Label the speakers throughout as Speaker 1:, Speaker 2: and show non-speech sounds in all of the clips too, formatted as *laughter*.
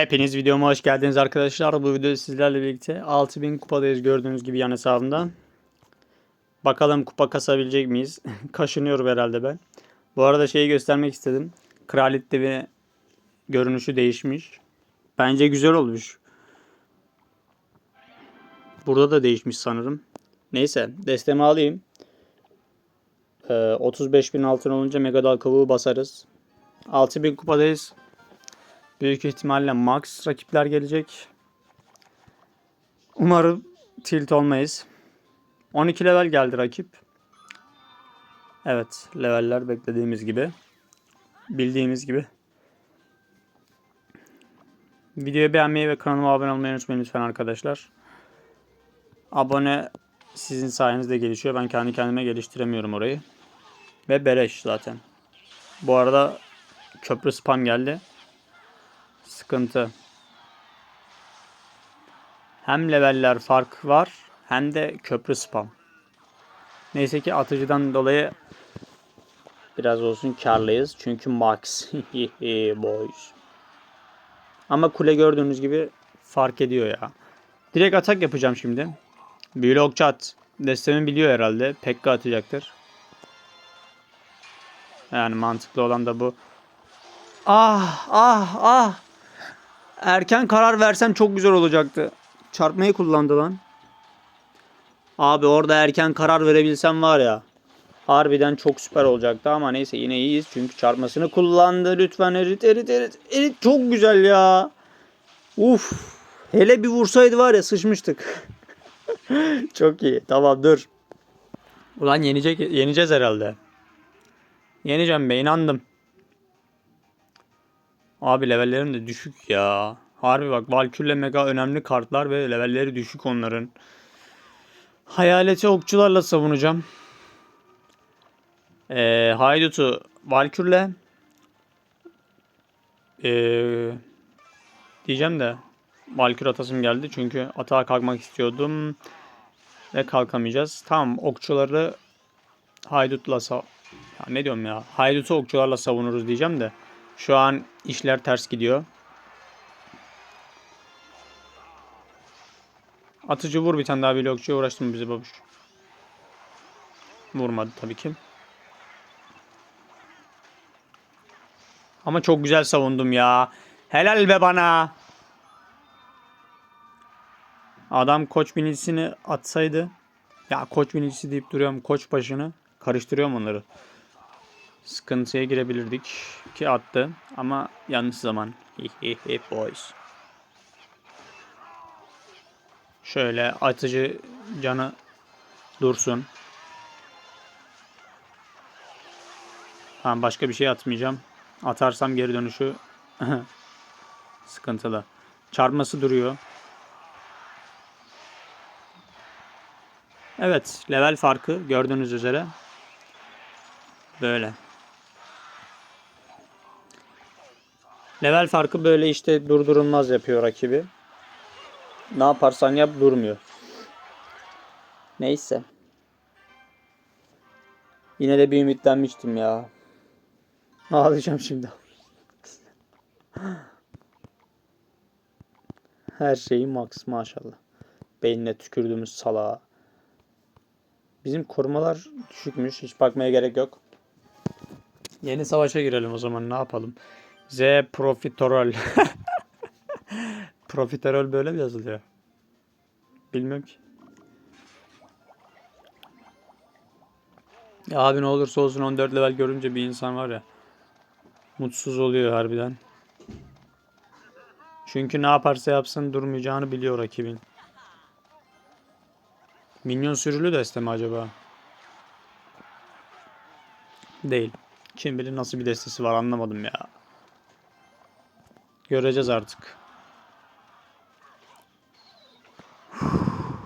Speaker 1: Hepiniz videoma hoş geldiniz arkadaşlar. Bu videoda sizlerle birlikte 6000 kupadayız gördüğünüz gibi yan hesabımda. Bakalım kupa kasabilecek miyiz? *laughs* Kaşınıyorum herhalde ben. Bu arada şeyi göstermek istedim. Kraliyet devi görünüşü değişmiş. Bence güzel olmuş. Burada da değişmiş sanırım. Neyse destemi alayım. Ee, 35.000 altın olunca mega dal kavuğu basarız. 6000 kupadayız. Büyük ihtimalle max rakipler gelecek. Umarım tilt olmayız. 12 level geldi rakip. Evet, leveller beklediğimiz gibi. Bildiğimiz gibi. Videoyu beğenmeyi ve kanalıma abone olmayı unutmayın lütfen arkadaşlar. Abone sizin sayenizde gelişiyor. Ben kendi kendime geliştiremiyorum orayı. Ve beleş zaten. Bu arada köprü spam geldi. Sıkıntı. Hem leveller fark var hem de köprü spam. Neyse ki atıcıdan dolayı biraz olsun karlıyız. Çünkü max. *laughs* Boys. Ama kule gördüğünüz gibi fark ediyor ya. Direkt atak yapacağım şimdi. Büyülü okçu at. Destemi biliyor herhalde. Pekka atacaktır. Yani mantıklı olan da bu. Ah ah ah. Erken karar versem çok güzel olacaktı. Çarpmayı kullandı lan. Abi orada erken karar verebilsem var ya. Harbiden çok süper olacaktı ama neyse yine iyiyiz. Çünkü çarpmasını kullandı. Lütfen erit erit erit. Erit çok güzel ya. Uf. Hele bir vursaydı var ya sıçmıştık. *laughs* çok iyi. Tamam dur. Ulan yenecek, yeneceğiz herhalde. Yeneceğim be inandım. Abi levellerim de düşük ya. Harbi bak Valkür'le Mega önemli kartlar ve levelleri düşük onların. Hayaleti okçularla savunacağım. Ee, Haydut'u Valkür'le ee, diyeceğim de Valkür atasım geldi çünkü atağa kalkmak istiyordum ve kalkamayacağız. Tamam okçuları Haydut'la sav ya ne diyorum ya Haydut'u okçularla savunuruz diyeceğim de şu an işler ters gidiyor. Atıcı vur bir tane daha blokçuya uğraştım bizi babuş. Vurmadı tabii ki. Ama çok güzel savundum ya. Helal be bana. Adam koç binicisini atsaydı. Ya koç binicisi deyip duruyorum. Koç başını. Karıştırıyorum onları sıkıntıya girebilirdik ki attı ama yanlış zaman. Hip boys. Şöyle atıcı canı dursun. Tamam başka bir şey atmayacağım. Atarsam geri dönüşü *laughs* sıkıntılı. Çarpması duruyor. Evet, level farkı gördüğünüz üzere böyle. Level farkı böyle işte durdurulmaz yapıyor rakibi. Ne yaparsan yap durmuyor. Neyse. Yine de bir ümitlenmiştim ya. Ağlayacağım şimdi. *laughs* Her şeyi max maşallah. Beynine tükürdüğümüz salağa. Bizim korumalar düşükmüş. Hiç bakmaya gerek yok. Yeni savaşa girelim o zaman ne yapalım. Z profiterol. *laughs* profiterol böyle mi yazılıyor? Bilmiyorum ki. Ya abi ne olursa olsun 14 level görünce bir insan var ya. Mutsuz oluyor harbiden. Çünkü ne yaparsa yapsın durmayacağını biliyor rakibin. Minyon sürülü deste mi acaba? Değil. Kim bilir nasıl bir destesi var anlamadım ya. Göreceğiz artık.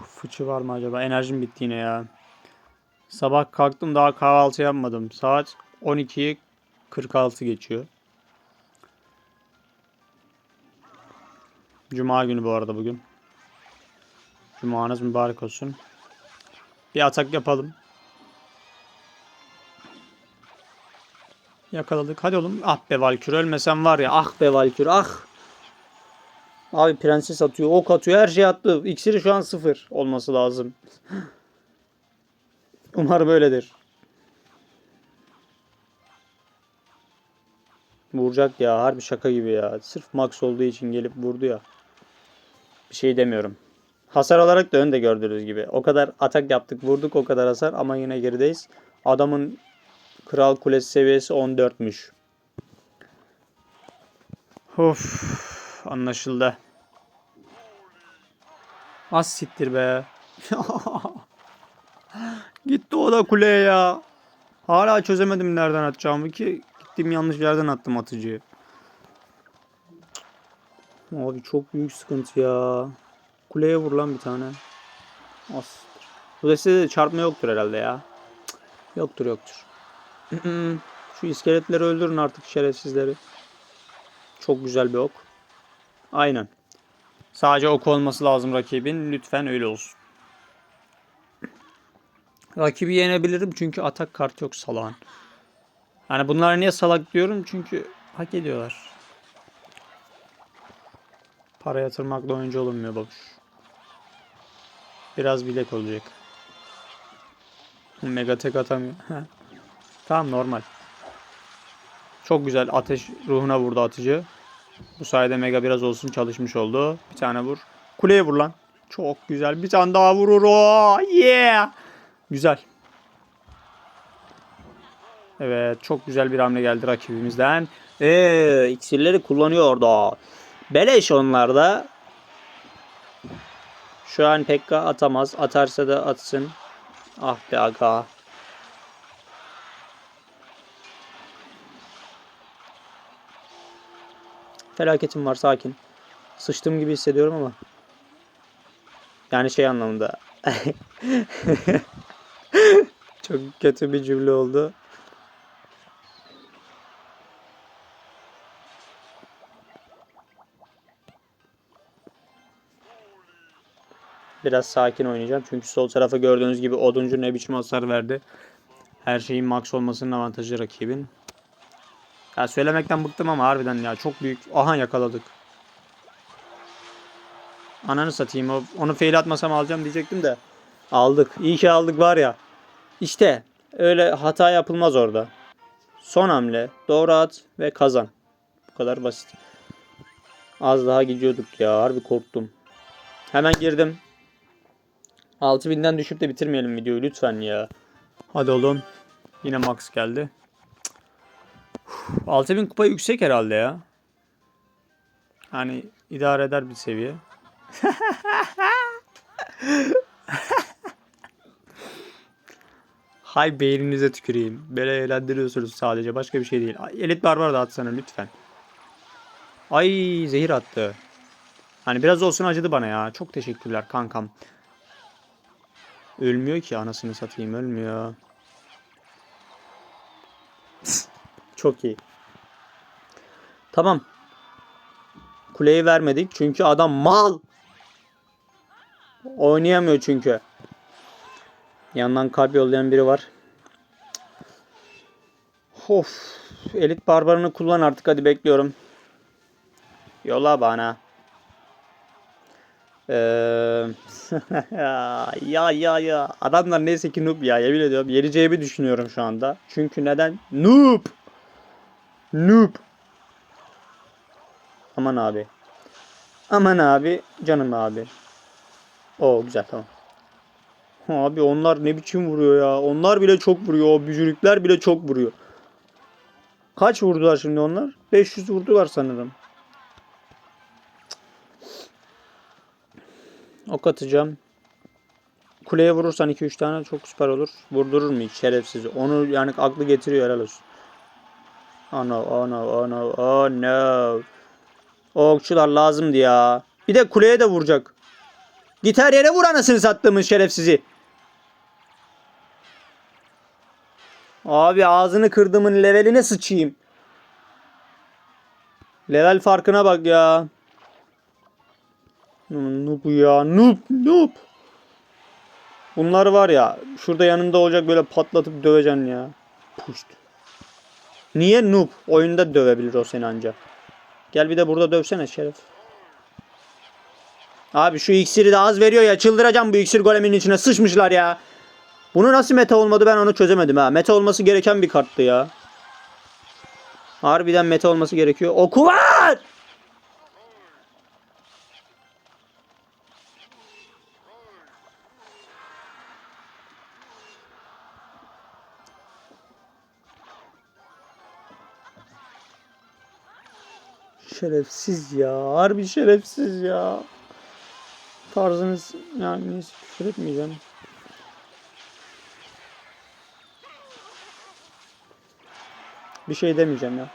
Speaker 1: Fıçı var mı acaba? Enerjim bitti yine ya. Sabah kalktım daha kahvaltı yapmadım. Saat 12'yi 46 geçiyor. Cuma günü bu arada bugün. Cumanız mübarek olsun. Bir atak yapalım. Yakaladık. Hadi oğlum. Ah be Valkür ölmesen var ya. Ah be Valkür ah. Abi prenses atıyor, ok atıyor, her şey attı. İksiri şu an sıfır olması lazım. *laughs* Umarım böyledir. Vuracak ya. Harbi şaka gibi ya. Sırf max olduğu için gelip vurdu ya. Bir şey demiyorum. Hasar olarak da önde gördüğünüz gibi. O kadar atak yaptık, vurduk o kadar hasar ama yine gerideyiz. Adamın Kral Kulesi seviyesi 14'müş. Of, anlaşıldı. Az siktir be. *laughs* Gitti o da kuleye ya. Hala çözemedim nereden atacağımı ki. Gittiğim yanlış yerden attım atıcıyı. Abi çok büyük sıkıntı ya. Kuleye vur lan bir tane. As. Bu destede de çarpma yoktur herhalde ya. Yoktur yoktur. Şu iskeletleri öldürün artık şerefsizleri. Çok güzel bir ok. Aynen. Sadece ok olması lazım rakibin. Lütfen öyle olsun. Rakibi yenebilirim çünkü atak kart yok salağın. Yani bunlara niye salak diyorum? Çünkü hak ediyorlar. Para yatırmakla oyuncu olunmuyor babuş. Biraz bilek olacak. Mega tek atamıyor. Tamam normal. Çok güzel ateş ruhuna vurdu atıcı. Bu sayede mega biraz olsun çalışmış oldu. Bir tane vur. Kuleye vur lan. Çok güzel. Bir tane daha vurur o. Yeah. Güzel. Evet çok güzel bir hamle geldi rakibimizden. Eee iksirleri kullanıyor orada. Beleş onlarda. Şu an Pekka atamaz. Atarsa da atsın. Ah be aga. Felaketim var sakin. Sıçtığım gibi hissediyorum ama. Yani şey anlamında. *laughs* Çok kötü bir cümle oldu. Biraz sakin oynayacağım. Çünkü sol tarafa gördüğünüz gibi oduncu ne biçim hasar verdi. Her şeyin max olmasının avantajı rakibin. Ya söylemekten bıktım ama harbiden ya çok büyük. Aha yakaladık. Ananı satayım. Onu fail atmasam alacağım diyecektim de. Aldık. İyi ki aldık var ya. İşte öyle hata yapılmaz orada. Son hamle. Doğru at ve kazan. Bu kadar basit. Az daha gidiyorduk ya. Harbi korktum. Hemen girdim. 6000'den düşüp de bitirmeyelim videoyu lütfen ya. Hadi oğlum. Yine max geldi. Uf, 6000 kupa yüksek herhalde ya. Hani idare eder bir seviye. *laughs* Hay beyninize tüküreyim. Böyle eğlendiriyorsunuz sadece. Başka bir şey değil. Ay, Elit barbar da atsana lütfen. Ay zehir attı. Hani biraz olsun acıdı bana ya. Çok teşekkürler kankam. Ölmüyor ki anasını satayım ölmüyor. Çok iyi. Tamam. Kuleyi vermedik çünkü adam mal. Oynayamıyor çünkü. Yandan kalp yollayan biri var. Of. Elit barbarını kullan artık hadi bekliyorum. Yolla bana. *laughs* Ya ya ya. Adamlar neyse ki noob ya yemin ediyorum. Yeneceğimi düşünüyorum şu anda. Çünkü neden? Noob. Noob. Aman abi. Aman abi. Canım abi. O güzel tamam. Abi onlar ne biçim vuruyor ya. Onlar bile çok vuruyor. O bücürükler bile çok vuruyor. Kaç vurdular şimdi onlar? 500 vurdular sanırım. Ok atacağım. Kuleye vurursan 2-3 tane çok süper olur. Vurdurur mu hiç şerefsiz? Onu yani aklı getiriyor helal olsun. Oh no, oh no, oh no, oh no. Okçular lazımdı ya. Bir de kuleye de vuracak. Git her yere vur anasını sattığımın şerefsizi. Abi ağzını kırdığımın leveline sıçayım. Level farkına bak ya. Noob ya. Noob. Noob. Bunlar var ya. Şurada yanında olacak böyle patlatıp döveceksin ya. Puşt. Niye noob? Oyunda dövebilir o seni anca. Gel bir de burada dövsene şeref. Abi şu iksiri de az veriyor ya. Çıldıracağım bu iksir golemin içine. Sıçmışlar ya. Bunu nasıl meta olmadı ben onu çözemedim ha. Meta olması gereken bir karttı ya. Harbiden meta olması gerekiyor. Oku var! Şerefsiz ya. Harbi şerefsiz ya. Tarzınız yani neyse küfür etmeyeceğim. Bir şey demeyeceğim ya.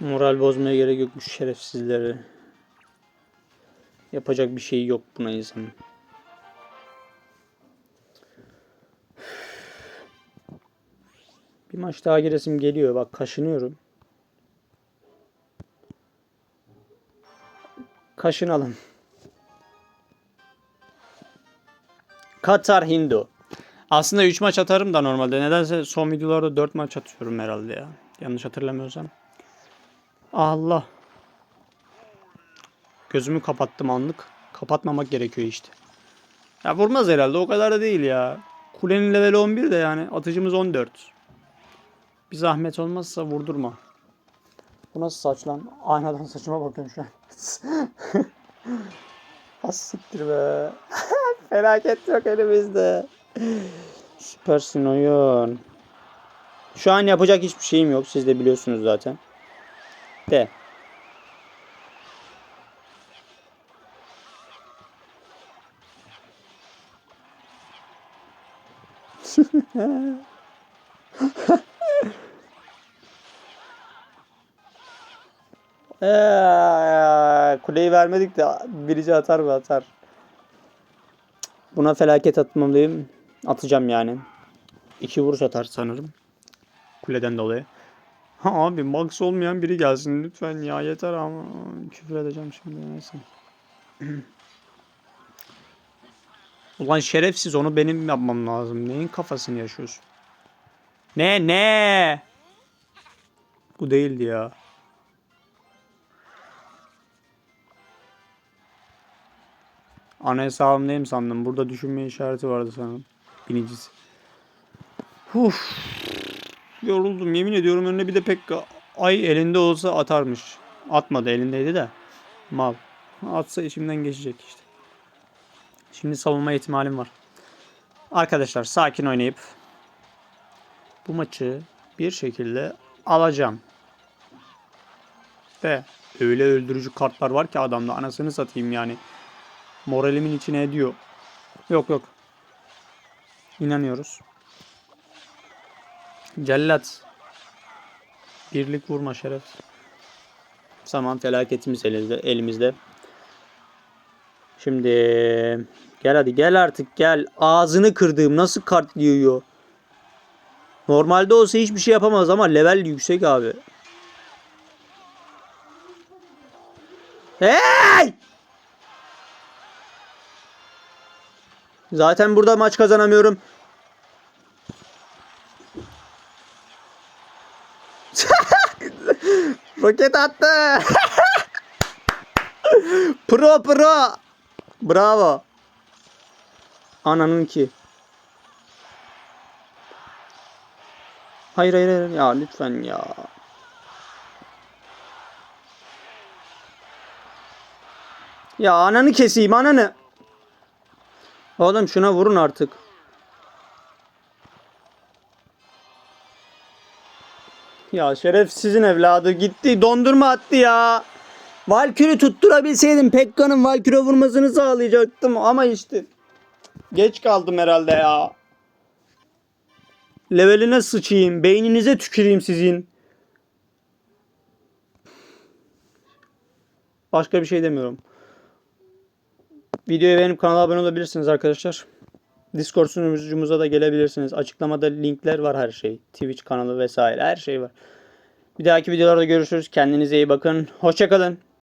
Speaker 1: Moral bozmaya gerek yok bu şerefsizleri. Yapacak bir şey yok buna insanın. Bir maç daha giresim geliyor. Bak kaşınıyorum. Kaşınalım. Katar Hindu. Aslında 3 maç atarım da normalde. Nedense son videolarda 4 maç atıyorum herhalde ya. Yanlış hatırlamıyorsam. Allah. Gözümü kapattım anlık. Kapatmamak gerekiyor işte. Ya vurmaz herhalde o kadar da değil ya. Kulenin level 11 de yani atıcımız 14. Bir zahmet olmazsa vurdurma. Bu nasıl saç lan? Aynadan saçıma bakıyorum şu an. *laughs* Az siktir be. *laughs* Felaket yok elimizde. Süpersin oyun. Şu an yapacak hiçbir şeyim yok. Siz de biliyorsunuz zaten. De. *laughs* Eee, kuleyi vermedik de birici atar mı atar. Buna felaket atmalıyım. Atacağım yani. İki vuruş atar sanırım. Kuleden dolayı. Ha abi max olmayan biri gelsin lütfen ya yeter ama küfür edeceğim şimdi neyse. *clears throat* Ulan şerefsiz onu benim yapmam lazım. Neyin kafasını yaşıyorsun? Ne ne? Bu değildi ya. Ana hesabımdayım sandım. Burada düşünme işareti vardı sanırım. Binicisi. Uf. Yoruldum. Yemin ediyorum önüne bir de pek ay elinde olsa atarmış. Atmadı elindeydi de. Mal. Atsa içimden geçecek işte. Şimdi savunma ihtimalim var. Arkadaşlar sakin oynayıp bu maçı bir şekilde alacağım. Ve öyle öldürücü kartlar var ki adamda anasını satayım yani. Moralimin içine ediyor. Yok yok. İnanıyoruz. Cellat. Birlik vurma şeref. Zaman felaketimiz elimizde. elimizde. Şimdi gel hadi gel artık gel. Ağzını kırdığım nasıl kart yiyor? Normalde olsa hiçbir şey yapamaz ama level yüksek abi. Hey! Zaten burada maç kazanamıyorum. *laughs* Roket attı. *laughs* pro pro. Bravo. Ananın ki. Hayır hayır hayır ya lütfen ya. Ya ananı keseyim ananı. Oğlum şuna vurun artık. Ya şerefsizin evladı gitti dondurma attı ya. Valkür'ü tutturabilseydim Pekka'nın Valkür'e vurmasını sağlayacaktım ama işte geç kaldım herhalde ya. Leveline sıçayım, beyninize tüküreyim sizin. Başka bir şey demiyorum. Videoyu beğenip kanala abone olabilirsiniz arkadaşlar. Discord sunucumuza da gelebilirsiniz. Açıklamada linkler var her şey. Twitch kanalı vesaire her şey var. Bir dahaki videolarda görüşürüz. Kendinize iyi bakın. Hoşçakalın.